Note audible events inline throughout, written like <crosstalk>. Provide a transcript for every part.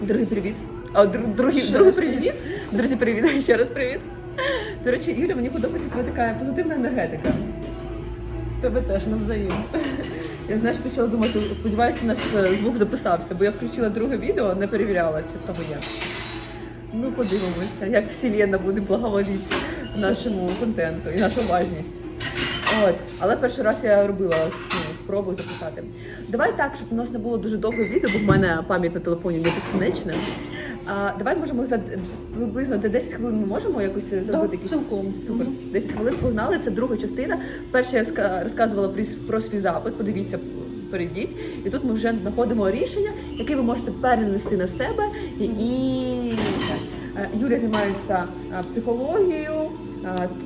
Другий привіт. А, дру- другий, Ще другий раз привіт. Друзі, привіт. <laughs> Ще раз привіт. До речі, Юля, мені подобається твоя така позитивна енергетика. Тебе теж навзаєм. Я знаєш, почала думати, сподіваюся, у нас е, звук записався, бо я включила друге відео, не перевіряла, чи в того є. Ну, подивимося, як вселенна буде благоволіти нашому контенту і нашу уважність. От, але перший раз я робила ну, спробу записати. Давай так, щоб у нас не було дуже довго відео, бо в мене пам'ять на телефоні не безкінечна. А, давай можемо за приблизно де 10 хвилин ми можемо якось зробити якісь цілком. супер. Мгм. 10 хвилин погнали. Це друга частина. Перша я розка- розказувала про, про свій запит. Подивіться, перейдіть. І тут ми вже знаходимо рішення, яке ви можете перенести на себе. І, і... Е, Юля займається е, психологією,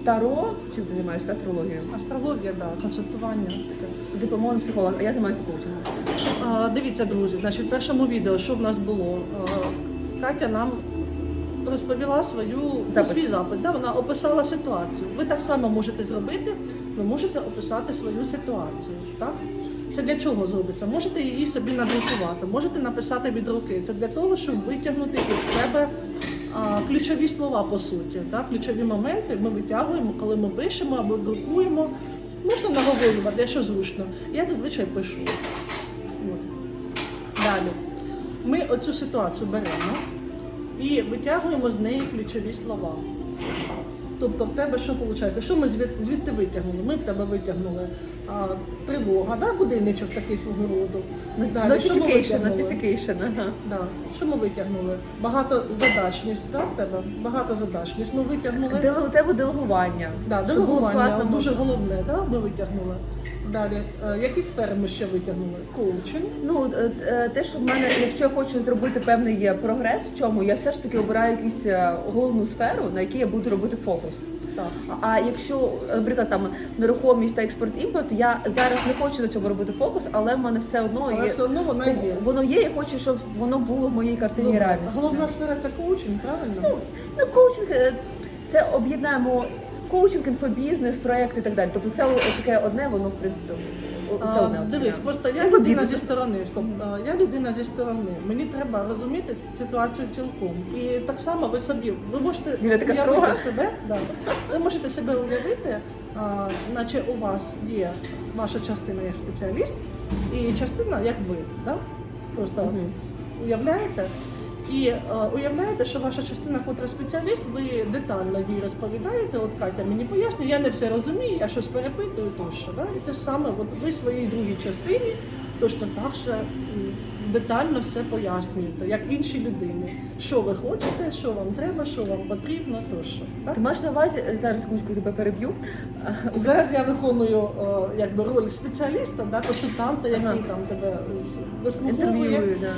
таро. Чим ти займаєшся астрологією? Астрологія, да, консультування. таке. Дипломований психолог, а я займаюся коучингом. А, дивіться, друзі, значить, в першому відео, що в нас було, а, Катя нам розповіла свою Запит. свій запит. Да, вона описала ситуацію. Ви так само можете зробити, ви можете описати свою ситуацію. Так? Це для чого зробиться? Можете її собі надрукувати, можете написати від руки. Це для того, щоб витягнути із себе ключові слова, по суті. Так? Ключові моменти ми витягуємо, коли ми пишемо або друкуємо. Можна наговорювати, якщо зручно. Я зазвичай пишу. От. Далі. Ми оцю ситуацію беремо і витягуємо з неї ключові слова. Тобто в тебе що виходить? Що ми звідти витягнули? Ми в тебе витягнули а, тривога, да? будильничок такий свого роду. Далі, що ми Notification, витягнули? notification, ага. Да. Що ми витягнули? Багатозадачність, да, в тебе? Багатозадачність ми витягнули. Деле- у тебе делегування. Да, Щоб було делегування класно, дуже головне, да, ми витягнули. Далі, е, які сфери ми ще витягнули? Коучинг. Ну, е, е, те, що в мене, якщо я хочу зробити певний є прогрес, в чому я все ж таки обираю якусь е, головну сферу, на якій я буду робити фокус. Так. А- якщо, е, наприклад, там нерухомість та експорт-імпорт, я зараз не хочу на цьому робити фокус, але в мене все одно Але є. все одно вона є. Воно є, я хочу, щоб воно було в моїй картині Добре. реальності. Головна сфера це коучинг, правильно? Ну, ну, коучинг е, це об'єднаємо коучинг, інфобізнес, проекти і так далі. Тобто це таке одне, воно в принципі о- це А. Дивись, просто я людина зі сторони. Стоп, а, я людина зі сторони. Мені треба розуміти ситуацію цілком. І так само ви собі, ви можете Юля, така уявити строга? себе, да, ви можете себе уявити, а, наче у вас є ваша частина як спеціаліст і частина як ви. Да? Просто Мгм. уявляєте? І е, уявляєте, що ваша частина, котра спеціаліст, ви детально їй розповідаєте. От Катя мені пояснює, я не все розумію, я щось перепитую тощо. Да? І те ж саме, от ви своїй другій частині точно так же детально все пояснюєте, як іншій людині. Що ви хочете, що вам треба, що вам потрібно, тощо. Так? Ти маєш на увазі зараз секундочку тебе переб'ю. Зараз я виконую е, якби роль спеціаліста, да, консультанта, який Ага. там тебе з- вислуховує. Інтерв'юю, да.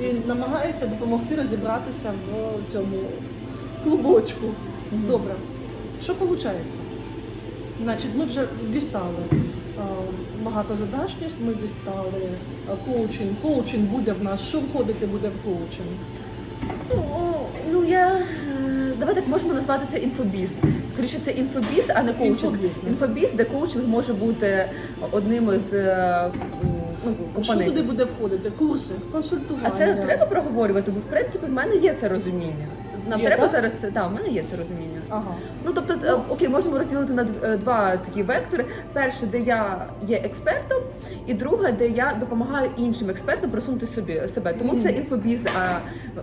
І намагається допомогти розібратися в цьому клубочку. Добре. Що виходить? Значить, ми вже дістали а, багатозадачність, ми дістали а, коучинг. Коучинг буде в нас. Що входити буде в коучинг? Ну, ну я е, давай так можемо назвати це інфобіз. Скоріше, це інфобіз, а не коучинг. Інфобіз, де коучинг може бути одним із ну, компонентів. Що туди буде входити? Курси, А це треба проговорювати, бо в принципі в мене є це розуміння. Нам Є, треба так? зараз так, в мене є це розуміння. Ага. Ну тобто, е, окей, можемо розділити на дв- е, два такі вектори. Перше, де я є експертом, і друге, де я допомагаю іншим експертам просунути собі себе. Тому це інфобіз, а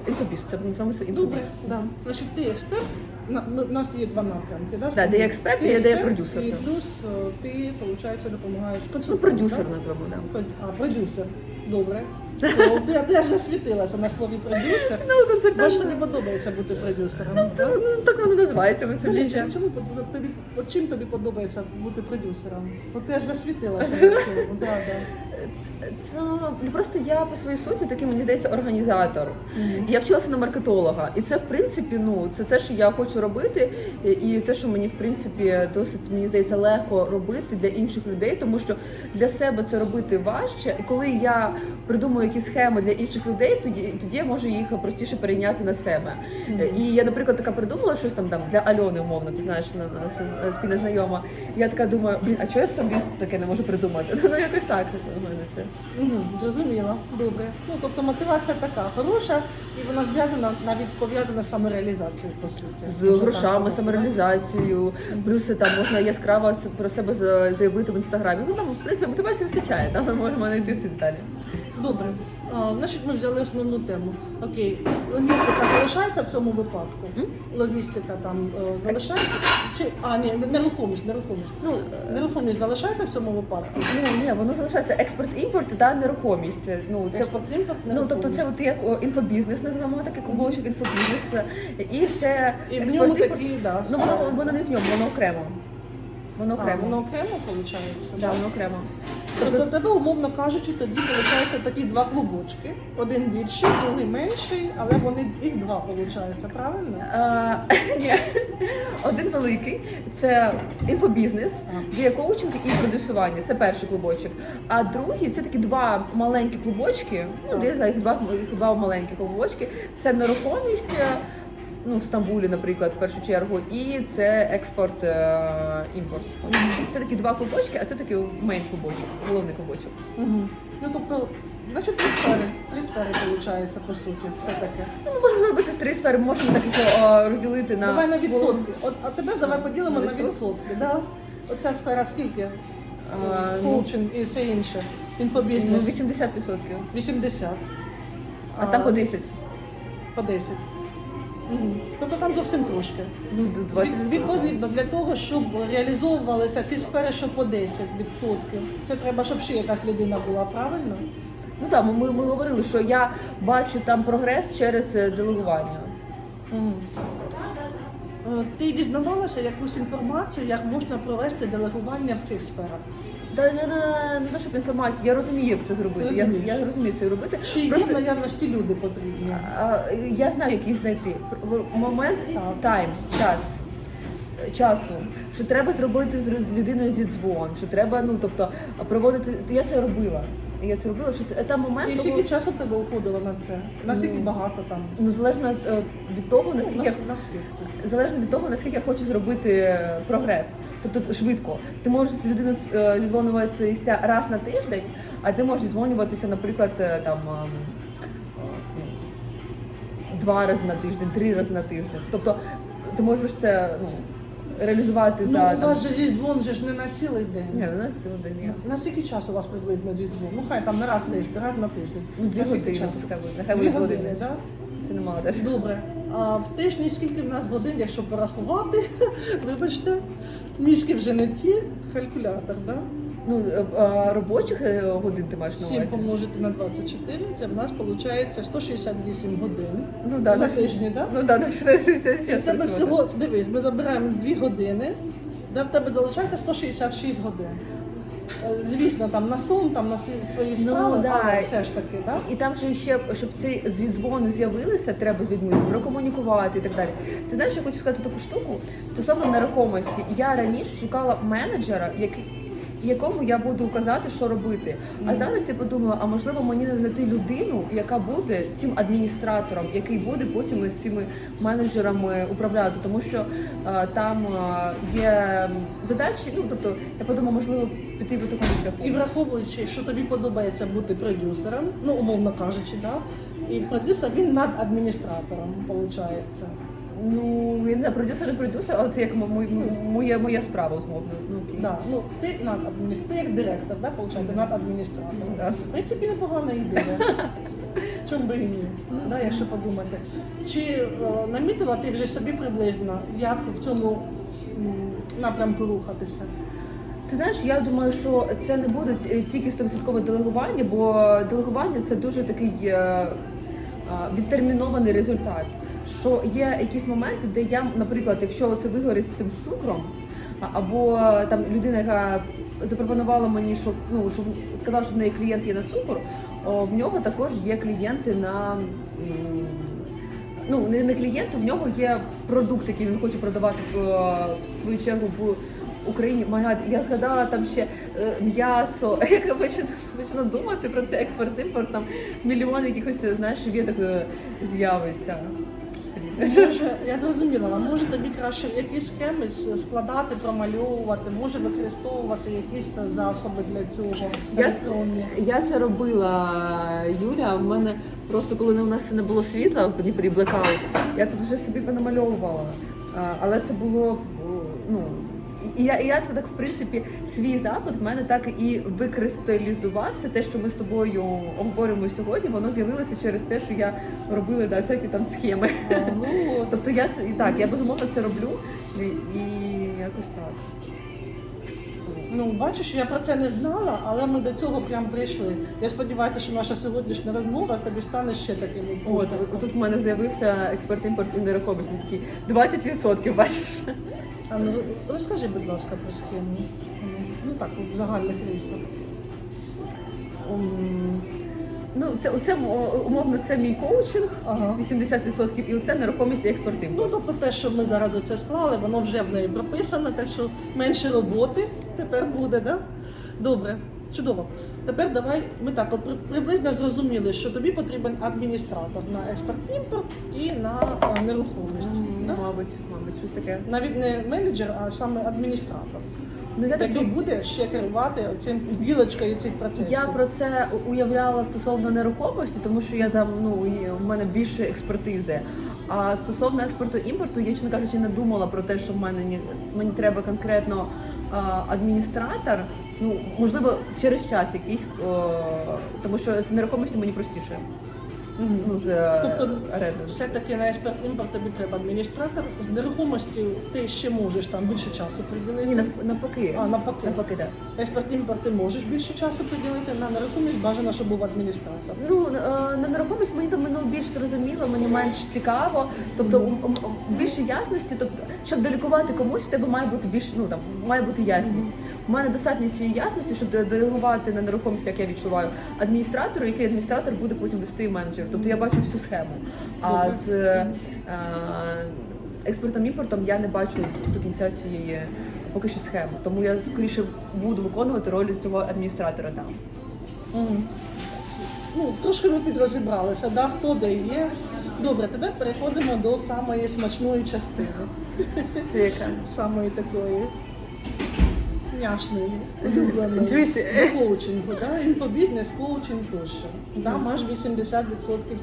інфобіз, це називаємо це Добре, інфобіз. да. Значить, ти експерт. На- ми- нас є два напрямки. Да, Да, де я експерт, Ти і де я експерт, продюсер, І так. плюс е, ти, виходить, допомагаєш Ну, консультанту, продюсер да? назвемо, да. А, продюсер. Добре. О, Ти, ти аж засвітилася на слові продюсер. Ну, Бо консультант. тобі подобається бути продюсером. Ну, так? ну, так воно називається До речі, чому под- тобі, от чим тобі подобається бути продюсером? От ти аж засвітилася <laughs> на цьому. Да, да. Це ну, просто я по своїй суті такий, мені здається, організатор. Мгм. Я вчилася на маркетолога, і це в принципі, ну це те, що я хочу робити, і- те, що мені в принципі досить мені здається легко робити для інших людей, тому що для себе це робити важче. І коли я придумую якісь схеми для інших людей, тоді тоді я можу їх простіше перейняти на себе. Мгм. І я, наприклад, така придумала щось там там для Альони, умовно, ти знаєш, на- наша спільна знайома. Я така думаю, блін, а чого я собі таке не можу придумати? <laughs> Ну якось так у мене це. Угу, зрозуміло, добре. Ну тобто мотивація така хороша, і вона зв'язана навіть пов'язана з самореалізацією, по суті. З грошами, самореалізацією, плюс там можна яскраво про себе заявити в інстаграмі. Ну, нам, в принципі, мотивації вистачає, там ми можемо знайти в ці деталі. Так? Добре. А, значить, ми взяли основну тему. Окей, логістика залишається в цьому випадку? Логістика там е, залишається? Чи а ні, нерухомість, нерухомість. Ну, е, Нерухомість залишається в цьому випадку? ну ні, воно залишається експорт-імпорт та нерухомість. Ну, це Експорт, імпорт, Ну, тобто це от як о, інфобізнес, називаємо такий кубочок інфобізнес. І це І в ньому експорт-імпорт. такі, да, Ну, воно, воно не в ньому, воно окремо. Воно А, окремо. воно окремо виходить? Да, воно окремо. Тобто в тебе, умовно кажучи, тоді виходить такі два клубочки. Один більший, другий менший, але вони їх два виходить, правильно? <laughs> Ні. Один великий це інфобізнес, де є коучинг і продюсування. Це перший клубочок. А другий це такі два маленькі клубочки. Ну, я знаю, їх два, їх два маленькі клубочки. Це нерухомість. Е, Ну, в Стамбулі, наприклад, в першу чергу, і це експорт е, імпорт. Це такі два клубочки, а це такий мейн клубочок, головний клубочок. Угу. Ну тобто, значить, три сфери. Три сфери виходить, по суті, все таке. Ну, ми можемо зробити три сфери, можемо так їх е, розділити на Давай на відсотки. От, а тепер давай поділимо На на відсотки? відсотки. Да? Оця сфера скільки? А, ну, Коучинг і все інше. ну, Інфобізнес. 80%. 80. А там по 10. По 10. Тобто там зовсім трошки. Ну, 20 Від- Відповідно, для того, щоб реалізовувалися ці сфери, що по 10%, це треба, щоб ще якась людина була, правильно? Ну так, ми, ми, ми говорили, що я бачу там прогрес через е, делегування. Мгм. Е, Ти дізнавалася якусь інформацію, як можна провести делегування в цих сферах? Та я не, не те, щоб інформація, я розумію, як це зробити. Я, Розумієш. я розумію це робити. Чи є Просто ж ті люди потрібні? а, я знаю, як їх знайти. В момент тайм, час. Часу, що треба зробити з людиною зі дзвон, що треба, ну тобто проводити. Я це робила. Я це робила, що це там момент. І скільки часу в тебе уходило на це? Наскільки Ну, багато там? Ну, залежно е, від того, наскільки Ну, я на, залежно від того, наскільки я хочу зробити е, прогрес. Тобто швидко. Ти можеш з людиною е, зізвонюватися раз на тиждень, а ти можеш зізвонюватися, наприклад, е, там е, ну, два рази на тиждень, три рази на тиждень. Тобто ти можеш це ну, реалізувати Ну, за у там, вас же зізвон же ж не на цілий день. ні, не на цілий день. ні. На скільки часу у вас приблизно зізвон? Ну хай там не раз в тиждень, раз на тиждень. Ну, дві На скільки години, часу? пускай буде. Нехай Дві буде години, години. так? Це немало теж. Добре. А в тижні скільки в нас годин, якщо порахувати, <laughs> вибачте, мізки вже не ті, калькулятор, да? Ну, е, робочих е, годин ти маєш на 7 помножити на 24, це в нас виходить 168 годин. Ну, да, на тижні, так? Ну, да, на все, все, все, В тебе всього, дивись, ми забираємо 2 години, де в тебе залишається 166 годин. Звісно, там на сон, там на свої- свої Ну, да. але все ж таки, так? І там же ще, щоб ці зідзвони з'явилися, треба з людьми прокомунікувати і так далі. Ти знаєш, я хочу сказати таку штуку стосовно нерухомості. Я раніше шукала менеджера, який. Якому я буду казати, що робити. А зараз я подумала, а можливо мені знайти людину, яка буде цим адміністратором, який буде потім цими менеджерами управляти, тому що е, там е, є задачі. Ну тобто я подумала, можливо, піти по такому шляху. І враховуючи, що тобі подобається бути продюсером, ну умовно кажучи, да? і продюсер він над адміністратором, виходить. Ну, я не знаю, продюсер не продюсер, але це як мо- мо- мо- моя, моя справа, умовно. Ну, окей. Да. Ну, ти над адміністратором, ти як директор, да, виходить, над адміністратором. Да. В принципі, непогана ідея. <laughs> Чому би і ні, да, якщо подумати. Чи е, намітила ти вже собі приблизно, як в цьому м, напрямку рухатися? Ти знаєш, я думаю, що це не буде ті- тільки 100% делегування, бо делегування це дуже такий е, а, відтермінований результат. Що є якісь моменти, де я, наприклад, якщо це вигорить з цим цукром, або там людина, яка запропонувала мені, що ну що сказала, що в неї клієнт є на цукор, о, в нього також є клієнти на. Ну, не, не клієнт, в нього є продукт, який він хоче продавати в, в свою чергу в Україні. Магад, я згадала там ще е, м'ясо. Як <laughs> я почну, почну думати про це експорт-імпорт, там мільйон якихось, знаєш, віток е, з'явиться. Я зрозуміла, може тобі краще якісь схеми складати, промальовувати, може використовувати якісь засоби для цього Я- Я це робила, Юля. В мене просто коли у нас не було світла в Дніпрі блекаут, я тут вже собі понамальовувала. Але це було ну. І я, і я так, в принципі, свій запит в мене так і викристалізувався. Те, що ми з тобою обговорюємо сьогодні, воно з'явилося через те, що я робила да, всякі там схеми. А, Ну. <laughs> Тобто я так, я безумовно це роблю і, і якось так. Ну, бачиш, я про це не знала, але ми до цього прям прийшли. Я сподіваюся, що наша сьогоднішня розмова тобі стане ще таким От тут в мене з'явився експорт-імпорт і нерухомість. Такий 20%, бачиш. А ну розкажи, будь ласка, про схему. Ну так, у загальних рисах. Ну, це це умовно це мій коучинг, Ага. 80%, і це нерухомість і експорт-імпорт. Ну, тобто те, що ми зараз оце склали, воно вже в неї прописано, так що менше роботи тепер буде, да? Добре, чудово. Тепер давай ми так от приблизно зрозуміли, що тобі потрібен адміністратор на експорт-імпорт і на а, нерухомість. М, да? Мабуть, мабуть, щось таке. Навіть не менеджер, а саме адміністратор, Ну я так який дум- буде ще керувати цим вілочкою цих процесів. я про це уявляла стосовно нерухомості, тому що я там ну і в мене більше експертизи. А стосовно експорту імпорту, я чесно кажучи, не думала про те, що в мене ні- мені треба конкретно адміністратор. Ну можливо, через час якийсь, тому що з нерухомості мені простіше. Ну з Тобто оренди. все-таки на експорт-імпорт тобі треба адміністратор. З нерухомості ти ще можеш там більше часу приділити. Ні, нав- навпаки. А, навпаки. Навпаки, так. Експорт-імпорт ти можеш більше часу приділити, на нерухомість бажано, щоб був адміністратор. Ну е, на нерухомість мені там ну, більш зрозуміло, мені менш цікаво. Тобто ум- більше ясності. Тобто, щоб делегувати комусь, в тебе має бути більш ну там має бути ясність. У мене достатньо цієї ясності, щоб де- делегувати на нерухомість, як я відчуваю, адміністратору, який адміністратор буде потім вести менеджер. Тобто я бачу всю схему. А з е, експортом імпортом я не бачу до кінця цієї поки що схеми. Тому я скоріше буду виконувати роль цього адміністратора там. Ну, трошки ми підрозібралися, да, хто де є. Добре, тепер переходимо до самої смачної частини. Це яка? Самої такої няшної, улюбленої. Juicy. До коучингу, да? інфобізнес, коучинг тощо. Там аж 80%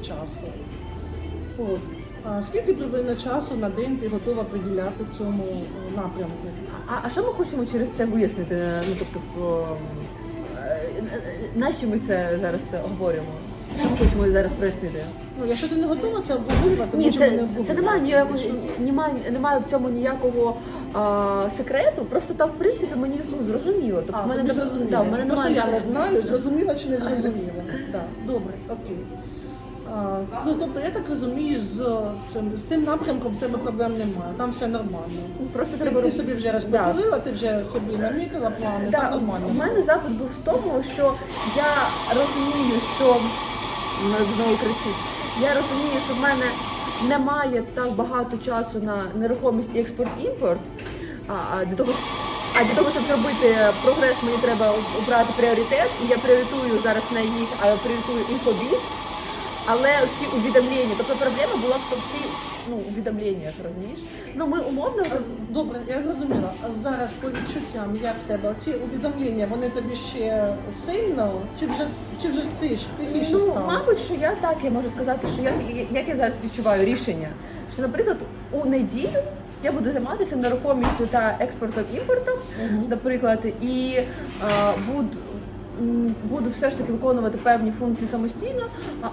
часу. От. А скільки приблизно часу на день ти готова приділяти цьому е, напрямку? А, а що ми хочемо через це вияснити? Ну тобто, о, е, е, нащо ми це зараз говоримо? Що ми хочемо зараз прояснити? Ну, якщо ти не готова це обговорювати, Ні, це, не це, це немає ніякого немає, немає в цьому ніякого а, секрету. Просто так, в принципі, мені ну, зрозуміло. Тобто, А, в мене тобі нема- зрозуміло. да, в мене Просто немає я не знаю, зрозуміла чи не зрозуміла. <laughs> Так, добре, окей. А, ну, тобто, я так розумію, з цим, з цим напрямком в тебе проблем немає, там все нормально. Просто Ти, треба ти собі вже розподілила, ти вже собі намітила плани, Да, так нормально. у мене запит був в тому, що я розумію, що Ну, знову кричить. Я розумію, що в мене немає так багато часу на нерухомість і експорт-імпорт. А, а для того, а для того, щоб зробити прогрес, мені треба обрати пріоритет. І я пріоритую зараз на їх, а я пріоритую інфобіз. Але ці увідомлення, тобто проблема була в ці ну, увідомленнях, розумієш? Ну ми умовно Добре, я зрозуміла. А зараз по відчуттям, як в тебе ці увідомлення, вони тобі ще сильно, чи вже чи вже ти ж тихіше Ну, стало? мабуть, що я так я можу сказати, що я як я зараз відчуваю рішення, що, наприклад, у неділю я буду займатися нерухомістю та експортом імпортом, наприклад, і е, буду. Буду все ж таки виконувати певні функції самостійно,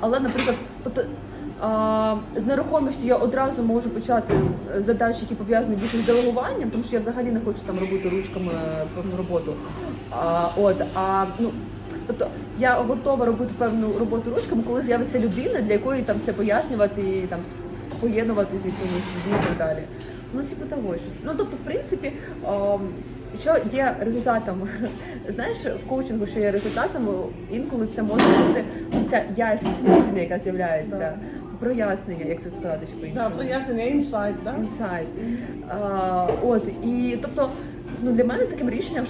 але, наприклад, тобто з нерухомістю я одразу можу почати задачі, які пов'язані більше з делегуванням, тому що я взагалі не хочу там робити ручками певну роботу. А, от, а, ну, Тобто я готова робити певну роботу ручками, коли з'явиться людина, для якої там це пояснювати і там поєднувати з якимись людьми і так далі. Ну, типу того щось. Ну тобто, в принципі, о, що є результатом, <laughs> знаєш, в коучингу, що є результатом, інколи це може бути ця ясність людини, яка з'являється, Да. прояснення, як це сказати, що Да, прояснення, інсайт, да? Інсайт. От і тобто. Ну для мене таким рішенням,